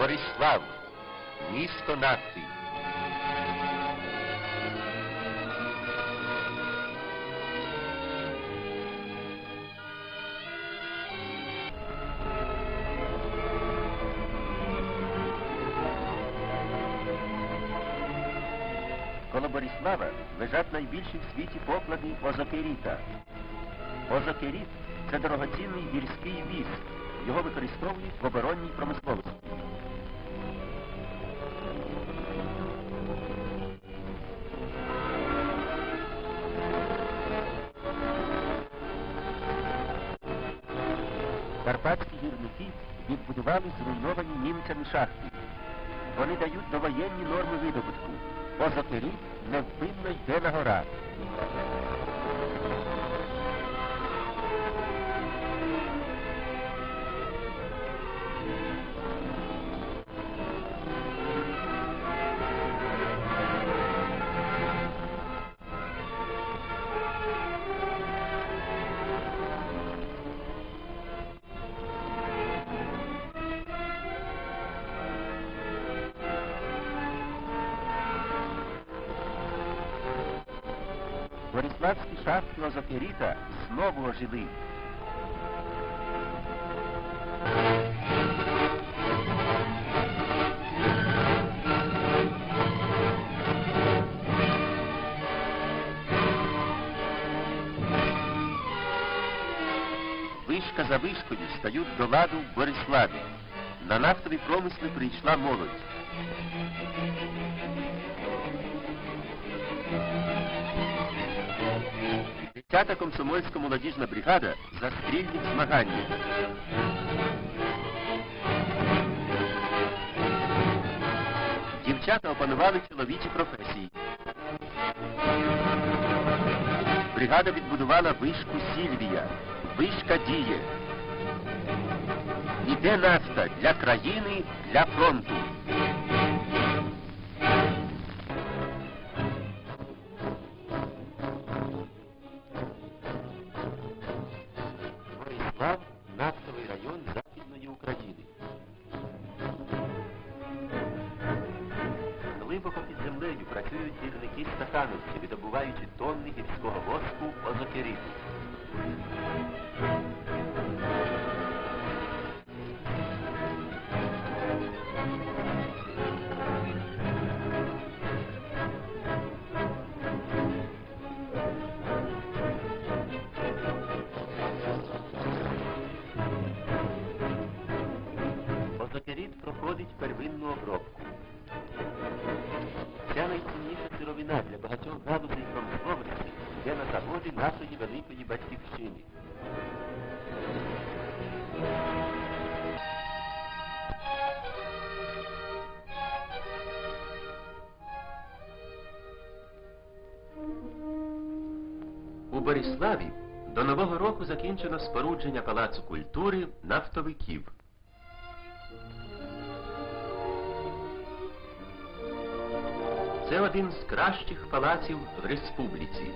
Борислав, місто націй. Коло Борислава лежать найбільші в світі поклади озокеріта. Озокеріт це дорогоцінний гірський віз. Його використовують в оборонній промисловості. Відбудували зруйновані німцями шахти. Вони дають довоєнні норми видобутку. Озокеріт невпинно йде на гора. Бориславські шахти Озокеріта знову ожили. Вишка за вишкою стають до ладу в Бориславі. На нафтові промисли прийшла молодь. Десята комсомольська молодіжна бригада за стрільні змагання. Дівчата опанували чоловічі професії. Бригада відбудувала вишку Сільвія. Вишка діє. Іде нафта для країни, для фронту. Проходить первинну обробку. Ця найцінніша сировина для багатьох галузей промисловості йде на заводи нашої великої батьківщини. У Бориславі до Нового року закінчено спорудження Палацу культури нафтовиків. Це один з кращих палаців в республіці.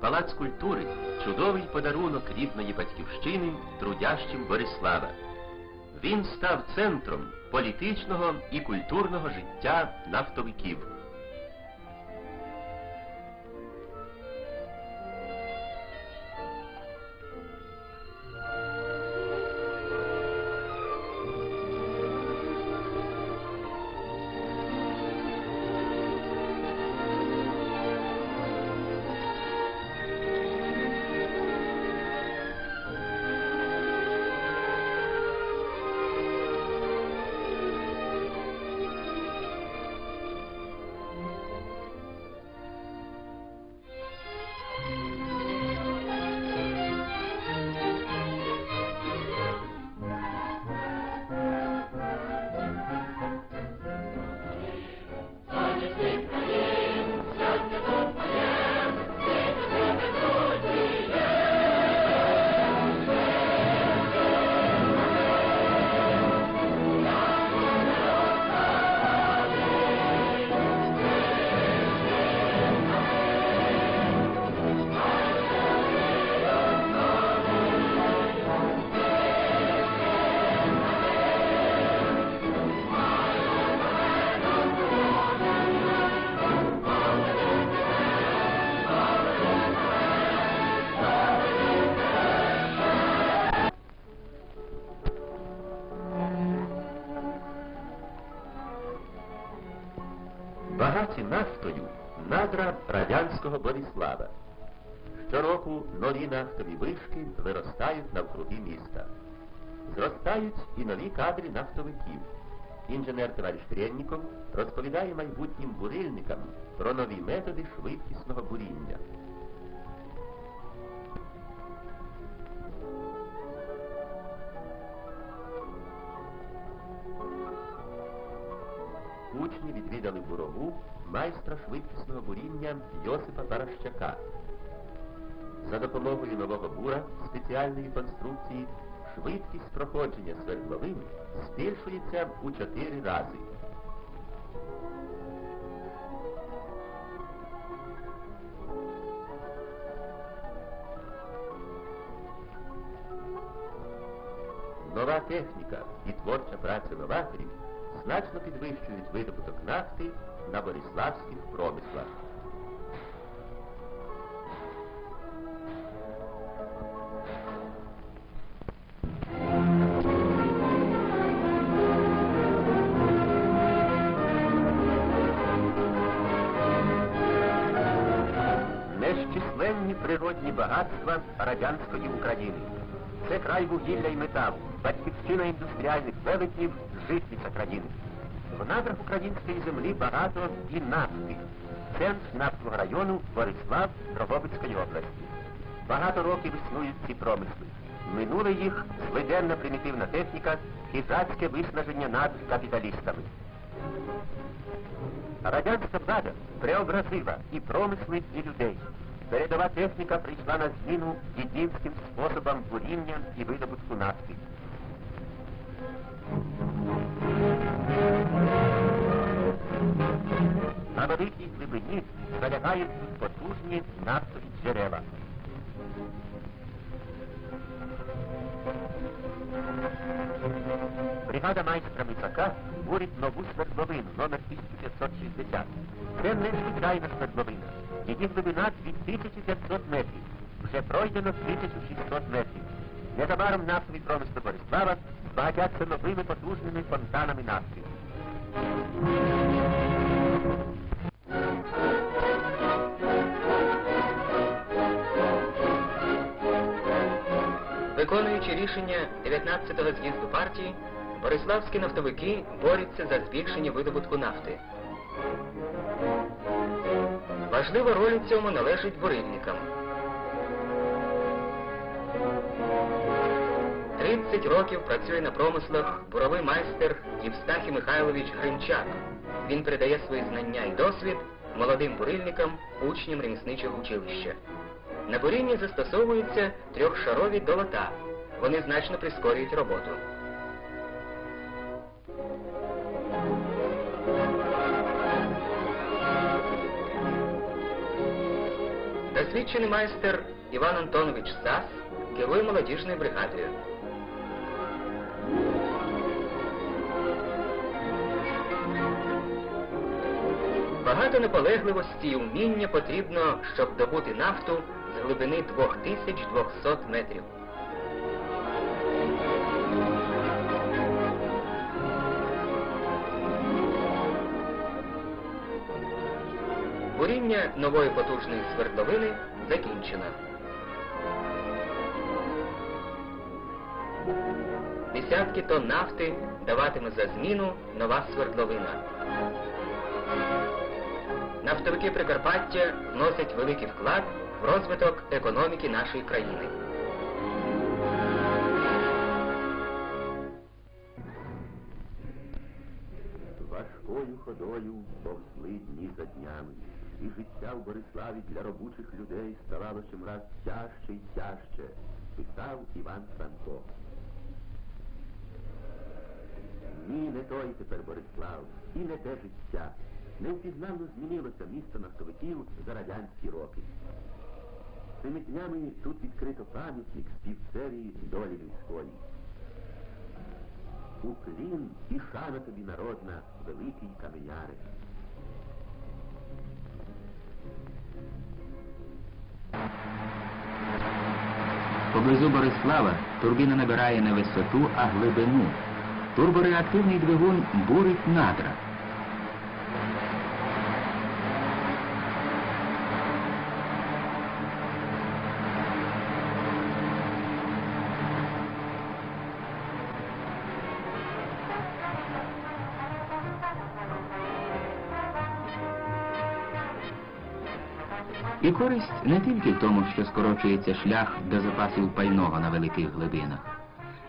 Палац культури чудовий подарунок рідної батьківщини трудящим Борислава. Він став центром політичного і культурного життя нафтовиків. Нафтою надра радянського Борислава. Щороку нові нафтові вишки виростають навкруги міста. Зростають і нові кадри нафтовиків. Інженер товариш Крєнніков розповідає майбутнім бурильникам про нові методи швидкісного буріння. Учні відвідали бурову майстра швидкісного буріння Йосипа Паращака. За допомогою нового бура спеціальної конструкції швидкість проходження свердловин збільшується у чотири рази. Нова техніка і творча праця новаторів значно підвищують видобуток нафти на бориславських промислах. Нещисленні природні багатства радянської України. Це край вугілля і металу, батьківщина індустріальних велетнів, житниця країни. В надрах української землі багато і нафти. Центр нафтового району Борислав Дрогобицької області. Багато років існують ці промисли. Минули їх зведенна примітивна техніка, хижацьке виснаження над капіталістами. Радянська влада преобразила і промисли, і людей. Передова техніка прийшла на зміну дідівським способам буріння і видобутку нафти. На великій глибині залягають потужні нафтові джерела. Бригада майстра Мицака бурить нову свердловину номер 1560. Це не звичайна свердловина. Її глибина 2500 метрів. Вже пройдено 1600 метрів. Незабаром нафтовий промисел Борислава збагатяться новими потужними фонтанами нафти. Виконуючи рішення 19-го з'їзду партії, бориславські нафтовики борються за збільшення видобутку нафти. Важлива роль у цьому належить бурильникам. 30 років працює на промислах буровий майстер Євстахій Михайлович Гринчак. Він передає свої знання і досвід молодим бурильникам, учням ремісничого училища. На бурінні застосовуються трьохшарові долота. Вони значно прискорюють роботу. Досвідчений майстер Іван Антонович Сас керує молодіжною бригадою. Багато наполегливості і вміння потрібно, щоб добути нафту глибини 2200 метрів. Буріння нової потужної свердловини закінчено. Десятки тонн нафти даватиме за зміну нова свердловина. Нафтовики Прикарпаття вносять великий вклад в розвиток економіки нашої країни. Важкою ходою повзли дні за днями, і життя в Бориславі для робочих людей ставало чимраз тяжче й тяжче, писав Іван Франко. Ні, не той тепер Борислав, і не те життя. Невпізнанно змінилося місто нафтовиків за радянські роки. Цими днями тут відкрито пам'ятник співцеві долі людської. Уклін і шана тобі народна, великий каменяре. Поблизу Борислава турбіна набирає не висоту, а глибину. Турбореактивний двигун бурить надра. І користь не тільки в тому, що скорочується шлях до запасів пального на великих глибинах.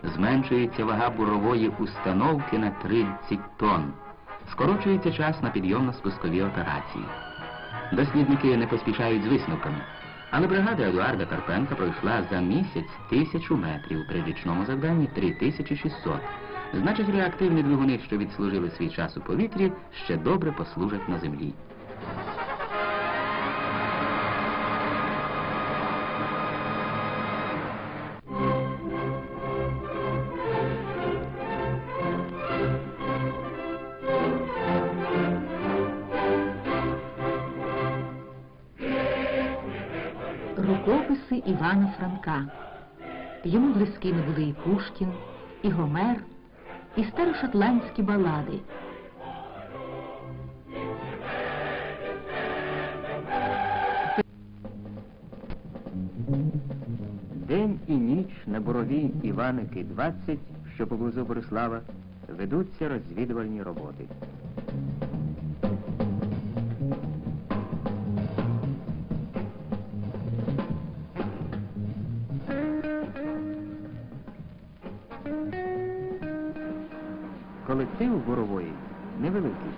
Зменшується вага бурової установки на 30 тонн. Скорочується час на підйомно-спускові операції. Дослідники не поспішають з висновками. Але бригада Едуарда Карпенка пройшла за місяць тисячу метрів, при річному завданні 3600. Значить, реактивні двигуни, що відслужили свій час у повітрі, ще добре послужать на землі. Івана Франка. Йому близькими були і Пушкін, і Гомер, і старошотландські балади. День і ніч на буровій Іваники 20, що поблизу Борислава, ведуться розвідувальні роботи. Бурової невеликий.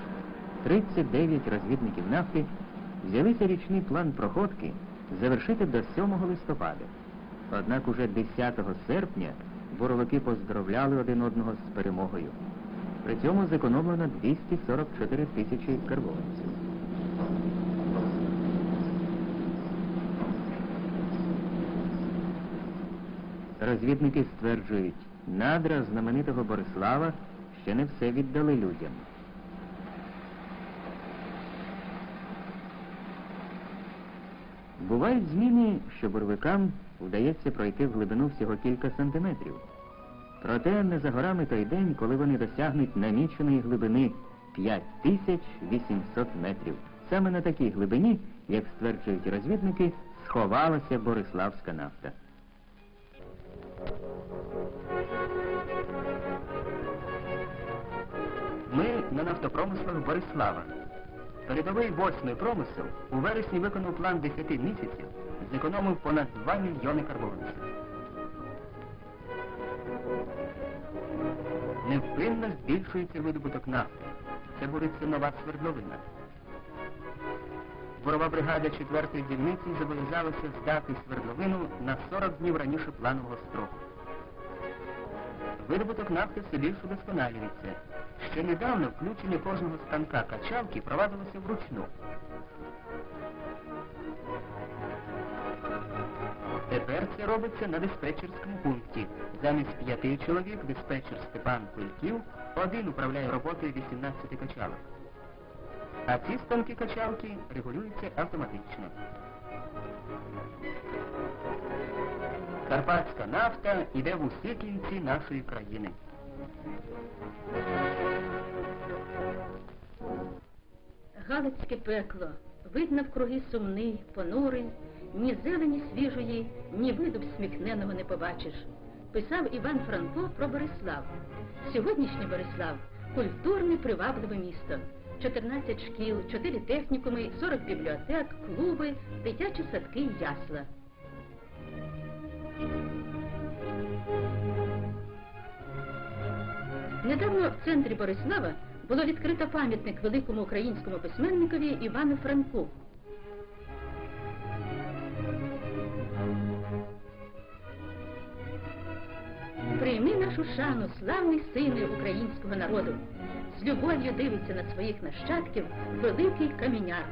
39 розвідників нафти взялися річний план проходки завершити до 7 листопада. Однак уже 10 серпня боровики поздравляли один одного з перемогою. При цьому зекономлено 244 тисячі карбованців. Розвідники стверджують, надра знаменитого Борислава ще не все віддали людям. Бувають зміни, що боровикам вдається пройти в глибину всього кілька сантиметрів. Проте не за горами той день, коли вони досягнуть наміченої глибини 5800 метрів. Саме на такій глибині, як стверджують розвідники, сховалася Бориславська нафта. На нафтопромислах Борислава. Передовий восьмий промисел у вересні виконав план 10 місяців, зекономив понад 2 мільйони карбованців. Невпинно збільшується видобуток нафти. Це буриться нова свердловина. Борова бригада 4-ї дільниці зобов'язалася здати свердловину на 40 днів раніше планового строку. Видобуток нафти все більше удосконалюється. Ще недавно включення кожного станка качалки провадилося вручну. Тепер це робиться на диспетчерському пункті. Замість п'яти чоловік диспетчер Степан Кульків один управляє роботою 18 качалок. А ці станки качалки регулюються автоматично. Карпатська нафта йде в усі кінці нашої країни. Галицьке пекло, видно вкруги сумний, понурий, ні зелені свіжої, ні виду всміхненого не побачиш. Писав Іван Франко про Борислав. Сьогоднішній Борислав культурне привабливе місто. 14 шкіл, 4 технікуми, 40 бібліотек, клуби, дитячі садки й ясла. Недавно в центрі Борислава було відкрито пам'ятник великому українському письменникові Івану Франку. Прийми нашу шану, славний сини українського народу. З любов'ю дивиться на своїх нащадків великий каменяр.